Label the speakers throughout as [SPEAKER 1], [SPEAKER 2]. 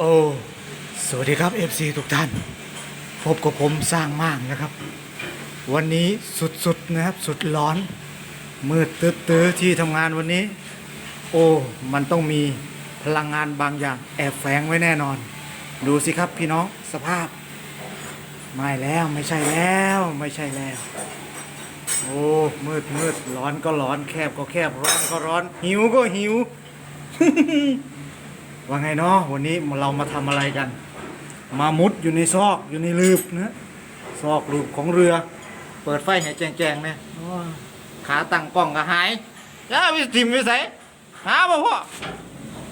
[SPEAKER 1] โอ้ สวัสดีครับ FC ทุกท่าน พบกับผมสร้างมากนะครับ วันนี้สุดๆนะครับ สุดร้อน มืดตื้อๆที่ทำงานวันนี้ โอ้ มันต้องมีพลังงานบางอย่างแอบแฝงไว้แน่นอน ดูสิครับพี่น้องสภาพ ไม่แล้วไม่ใช่แล้วไม่ใช่แล้ว โอ้มืดมืดร้อนก็ร้อนแคบก็แคบร้อนก็ร้อน หิวก็หิว ว่าไงเนาะวันนี้เรามาทำอะไรกัน มามุดอยู่ในซอกอยู่ในลืบนะซอกลืบของเรือ เปิดไฟให้แจงๆเนี่ยขาตั้งกล้องก็หายจ้าวิทิมวิสัยหาบ่พ่อ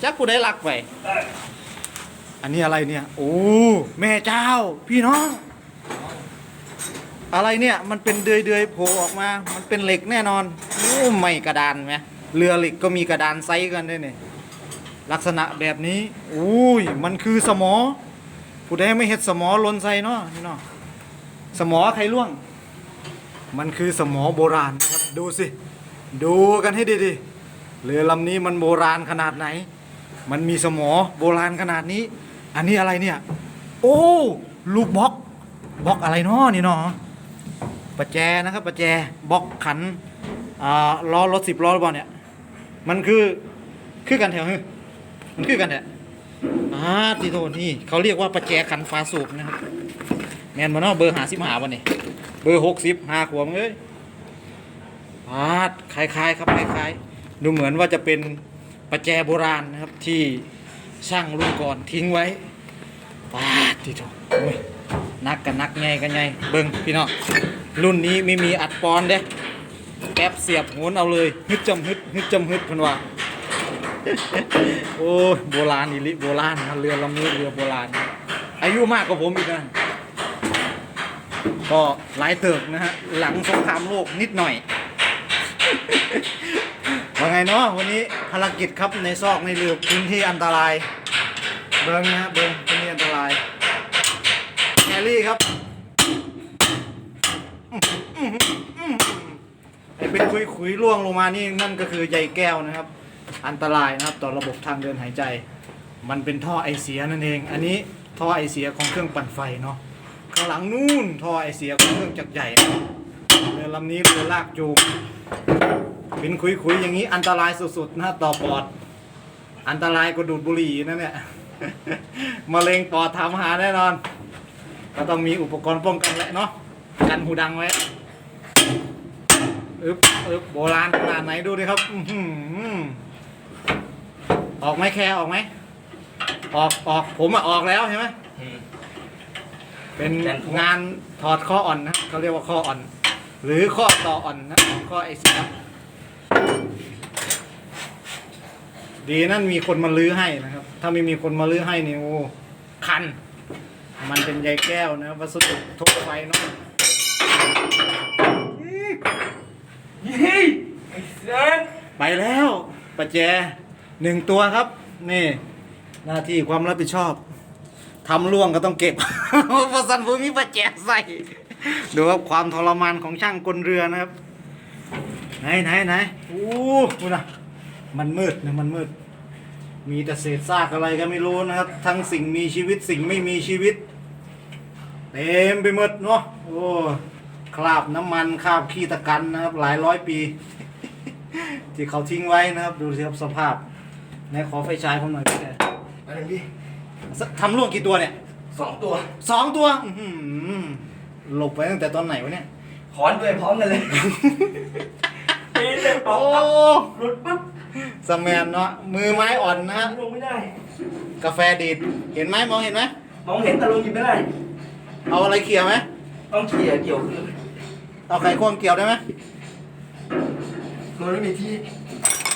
[SPEAKER 1] จักผู้ใดลักไปอันนี้อะไรเนี่ย โอ้แม่เจ้า พี่น้องอะไรเนี่ยมันเป็นเดือยเดือยๆโผล่ออกมา มันเป็นเหล็กแน่นอนโอ้ไม่กระดานไหมเรือเหล็กก็มีกระดานไซส์กันด้วยเนี่ย ลักษณะแบบนี้อุ้ยมันคือสมอ ผู้ใดไม่เห็ดสมอลนใส่เนาะพี่เนาะสมอใครล่วง มันคือสมอโบราณครับดูสิ ดูกันให้ดีๆเรือลำนี้มันโบราณขนาดไหน มันมีสมอโบราณขนาดนี้ อันนี้อะไรเนี่ย โอ้ลูกบล็อกบล็อกอะไรเนาะนี่เนาะประแจนะครับประแจบล็อกขันอ่าล้อรถสิบล้อหรือเปล่าเนี่ย มันคือคือกันแถว มันคือกันแหละอ่าทีโทนี่เขาเรียกว่าประแจขันฟ้าสูบนะครับแมนมาเนาะเบอร์หาสิบหาวันนี้เบอร์หกสิบหาขวบเอ้ยอ่าคล้ายๆครับคล้ายๆ ดูเหมือนว่าจะเป็นประแจโบราณนะครับที่ช่างรุ่นก่อนทิ้งไว้ปาดทีโทโอ้ยนักกันนักไงกันไงเบิ้งพี่น้องรุ่นนี้ไม่มีอัดปอนเด้แป๊บเสียบโหนเอาเลย ฮึดจำฮึดฮึดจำฮึดพันว่า โอ้ยโบราณอีหลิโบราณนะเรือลำนี้เรือโบราณ อายุมากกว่าผมอีกนะ ก็หลายเติบนะฮะ หลังสงครามโลกนิดหน่อย ว่าไงเนาะวันนี้ภารกิจครับในซอกในเรือพื้นที่อันตราย เบิ้งนะฮะเบิ้งพื้นที่อันตรายแฮร์รี่ครับไอเป็นคุยคุยล่วงลงมานี่นั่นก็คือใยแก้วนะครับ อันตรายนะครับต่อระบบทางเดินหายใจ มันเป็นท่อไอเสียนั่นเอง อันนี้ท่อไอเสียของเครื่องปั่นไฟเนาะข้างหลังนู่นท่อไอเสียของเครื่องจักรใหญ่เรือลำนี้เรือลากจูงเป็นคุยๆอย่างนี้อันตรายสุดๆนะต่อปอด อันตรายกว่าดูดบุหรี่นั่นเนี่ยมะเร็งปอดทำหาแน่นอน ก็ต้องมีอุปกรณ์ป้องกันแหละเนาะกันหูดังไว้อึ๊บอึ๊บโบราณขนาดไหนดูดิครับ อื อหือออกไหมแคร์ออกไหมออกออกผมอะออกแล้วใช่ไหมเป็นงานถอดข้ออ่อนนะเขาเรียกว่าข้ออ่อน หรือข้อต่ออ่อนนะข้อไอเสียดีนั่นมีคนมาลื้อให้นะครับ ถ้าไม่มีคนมาลื้อให้นี่โอ้คัน มันเป็นใยแก้วนะวัสดุทุกไฟเนาะ
[SPEAKER 2] ยี่ไอ้เซน
[SPEAKER 1] ไปแล้วประแจ หนึ่งตัวครับ นี่ หน้าที่ความรับผิดชอบทำล่วงก็ต้องเก็บประสันภูมิประแจใส่ดูครับความทรมานของช่างกลเรือนะครับ ไหนไหนไหนโอ้ดูนะมันมืดนะมันมืด มีแต่เศษซากอะไรก็ไม่รู้นะครับ ทั้งสิ่งมีชีวิตสิ่งไม่มีชีวิต เต็มไปหมดเนาะโอ้คราบน้ำมันคราบขี้ตะกันนะครับ หลายร้อยปี ที่เขาทิ้งไว้นะครับ ดูสิครับสภาพ ไหนขอไฟฉายผมหน่อยพี่แก
[SPEAKER 2] อะไรพี่
[SPEAKER 1] ทำล่วงกี่ตัวเนี่ย
[SPEAKER 2] สองตัว
[SPEAKER 1] สองตัวอื้อหือหลบไปตั้งแต่ตอนไหนวะเนี่ย
[SPEAKER 2] ขอนด้วยพร้อมกันเลย ปีนเลยปอ
[SPEAKER 1] โอ้
[SPEAKER 2] กปั๊บหลุดปั๊บ
[SPEAKER 1] สแมนเนาะมือไม้อ่อนนะฮะ
[SPEAKER 2] ลงไม่ได้
[SPEAKER 1] กาแฟดีดเห็นไหมมองเห็นไหม
[SPEAKER 2] มองเห็นแต่ลงหยิบไม่ได้
[SPEAKER 1] เอาอะไรเขี่ยไหม
[SPEAKER 2] ต้องเขี่ยเกี่ยวคือ
[SPEAKER 1] เอาไข่ควงเกี่ยวได้ไหม
[SPEAKER 2] มันไม่มีที่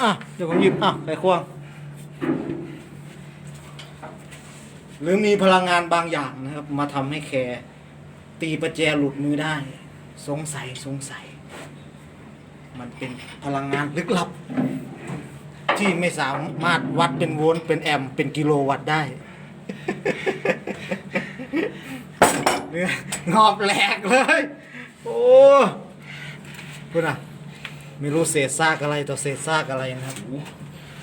[SPEAKER 1] อะเดี๋ยวผมหยิบอะไข่ควง หรือมีพลังงานบางอย่างนะครับ มาทำให้แคร์ตีประแจหลุดมือได้ สงสัยสงสัย มันเป็นพลังงานลึกลับ ที่ไม่สามารถวัดเป็นโวลต์เป็นแอมป์เป็นกิโลวัตต์ได้ เนื้องอบแหลกเลย โอ้พูดอะไม่รู้เศษซากอะไรต่อเศษซากอะไรนะครับ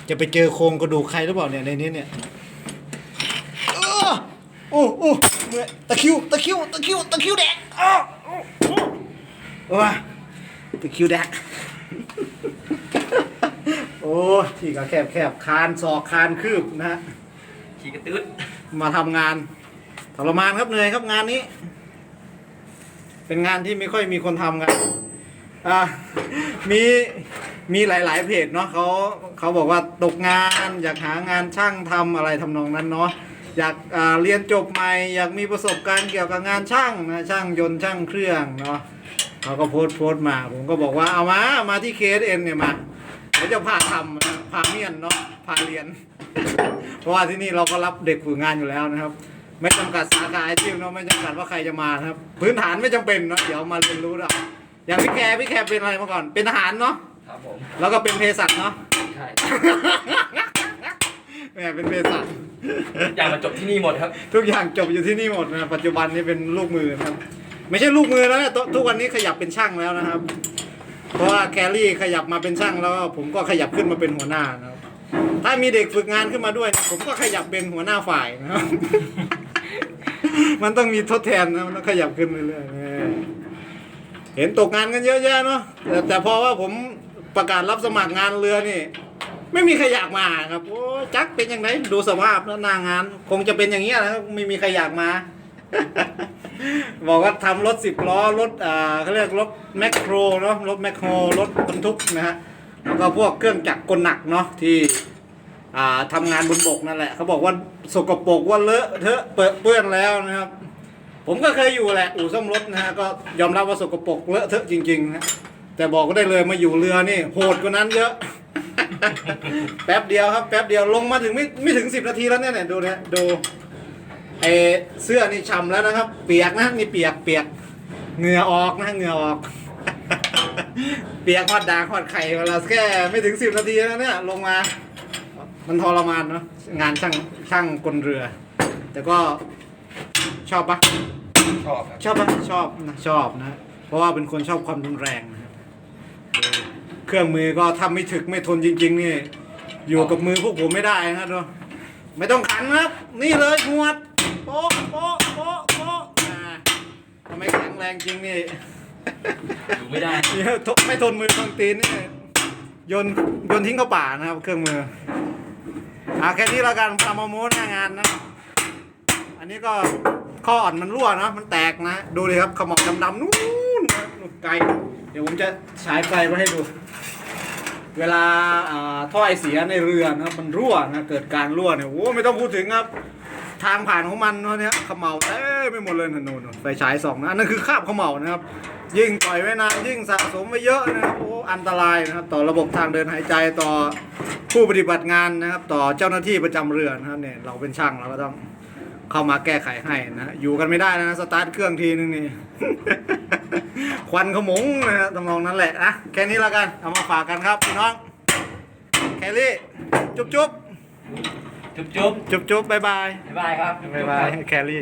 [SPEAKER 1] จะไปเจอโครงกระดูกใครหรือเปล่าเนี่ยในนี้เนี่ยเมื่อยตะคริวตะคริวตะคริวตะคริวแดกอ้าวโอ้ยตะคริวแดกโอ้ยที่ก็แคบแคบคานศอกคานคืบนะฮะ
[SPEAKER 2] ขี่กระตื้ด
[SPEAKER 1] มาทำงานทรมานครับเหนื่อยครับงานนี้ เป็นงานที่ไม่ค่อยมีคนทำกันอ่ามีมีหลาย ๆ เพจเนาะเขา เขาบอกว่าตกงานอยากหางานช่างทำอะไรทำนองนั้นเนาะอยากอ่าเรียนจบใหม่อยากมีประสบการณ์เกี่ยวกับงานช่างนะช่างยนต์ช่างเครื่องเนาะเขาก็โพสต์โพสต์มา ผมก็บอกว่าเอามามาที่ KSN เนี่ยมาเดี๋ยวจะพาทำนะพาเมียนเนาะพาเรียน เพราะว่าที่นี่เราก็รับเด็กฝึกงานอยู่แล้วนะครับ ไม่จำกัดสาขาอาชีพเนาะไม่จำกัดว่าใครจะมานะครับ พื้นฐานไม่จำเป็นเนาะเดี๋ยวมาเรียนรู้เราอย่างพี่แคร์พี่แคร์เป็นอะไรมาก่อน เป็นทหารเนาะ
[SPEAKER 2] ครับผม
[SPEAKER 1] แล้วก็เป็นเภสัชเนาะ
[SPEAKER 2] ใช่
[SPEAKER 1] แหมเป็นเภสัช
[SPEAKER 2] อย่างมาจบที่นี่หมดครับ
[SPEAKER 1] ทุกอย่างจบอยู่ที่นี่หมดนะปัจจุบันนี้เป็นลูกมือนะครับ ไม่ใช่ลูกมือแล้วนะทุกวันนี้ขยับเป็นช่างแล้วนะครับ เพราะว่าแครี่ขยับมาเป็นช่างแล้วก็ผมก็ขยับขึ้นมาเป็นหัวหน้านะครับ ถ้ามีเด็กฝึกงานขึ้นมาด้วยนะผมก็ขยับเป็นหัวหน้าฝ่ายนะครับ มันต้องมีทดแทนนะมันต้องขยับขึ้นเรื่อยๆเออเห็นตกงานกันเยอะแยะเนาะแต่แต่พอว่าผมประกาศรับสมัครงานเรือนี่ ไม่มีใครอยากมาครับโอ้จักเป็นยังไงดูสภาพแล้วหน้างาน คงจะเป็นอย่างเงี้ยนะครับไม่มีใครอยากมา บอกว่าทำรถสิบล้อรถอ่าเขาเรียกรถแมคโครเนาะรถแมคโครรถบรรทุกนะฮะแล้วก็พวกเครื่องจักรกลหนักเนาะที่ อ่าทำงานบนบกนั่นแหละเขาบอกว่าสกปรกว่าเลอะเทอะเปื้อนเปื้อนแล้วนะครับ ผมก็เคยอยู่แหละอู่ซ่อมรถนะฮะก็ยอมรับว่าสกปรกเลอะเทอะจริงๆนะแต่บอกก็ได้เลยมาอยู่เรือนี่โหดกว่านั้นเยอะ แป๊บเดียวครับ แป๊บเดียวลงมาถึงไม่ไม่ถึงสิบนาทีแล้วเนี่ยเนี่ยดูเนี่ยดูไอเสื้อนี่ช้ำแล้วนะครับ เปียกนะนี่เปียกเปียกเหงื่อออกนะเหงื่อออก เปียกฮอดดางฮอดไข่เวลาแค่ไม่ถึงสิบนาทีแล้วเนี่ยลงมา มันทรมานเนาะงานช่างช่างกลเรือ แต่ก็ชอบปะ
[SPEAKER 2] ชอบครับ
[SPEAKER 1] ชอบปะชอบนะชอบนะ เพราะว่าเป็นคนชอบความรุนแรงนะครับเออ เครื่องมือก็ทำไม่ถึกไม่ทนจริง ๆ นี่ อยู่กับมือพวกผมไม่ได้นะครับทุกไม่ต้องขันนะครับ นี่เลยหวดโป๊ะโป๊ะโป๊ะโป๊ะอ่าทำไมแข็งแรงจริงนี่
[SPEAKER 2] อยู่ไม่ได้
[SPEAKER 1] เนี่ยทนไม่ทนมือทนตีนนี่โยนโยนทิ้งเข้าป่านะครับ เครื่องมืออ่าแค่นี้แล้วกันพามาโม้หน้างานนะ อันนี้ก็ข้ออ่อนมันรั่วนะมันแตกนะ ดูเลยครับขมอกดำๆนู่นนะนู่นไกล เดี๋ยวผมจะฉายไฟมาให้ดู เวลาท่อไอเสียในเรือนะมันรั่วนะเกิดการรั่วเนี่ยโอ้ไม่ต้องพูดถึงครับ ทางผ่านของมันเนาะเนี่ยเขมเหลาเต้ไม่หมดเลยนะนู่นนู่นไฟฉายสองนะนั่นคือคราบเขมเหลานะครับ ยิ่งปล่อยไว้นานยิ่งสะสมไว้เยอะนะครับโอ้อันตรายนะครับต่อระบบทางเดินหายใจต่อผู้ปฏิบัติงานนะครับ ต่อเจ้าหน้าที่ประจำเรือนะครับเนี่ยเราเป็นช่างเราก็ต้อง เข้ามาแก้ไขให้นะอยู่กันไม่ได้นะสตาร์ทเครื่องทีนึงนี่ ควันขโมงนะฮะทำนองนั้นแหละนะแค่นี้แล้วกันเอามาฝากกันครับพี่น้องแคลรี่จุ๊บจุ๊บ
[SPEAKER 2] จุ๊บจุ๊บ
[SPEAKER 1] จุ๊บจุ๊บบายบาย
[SPEAKER 2] บ๊ายบายครับ
[SPEAKER 1] บายบายแคลรี่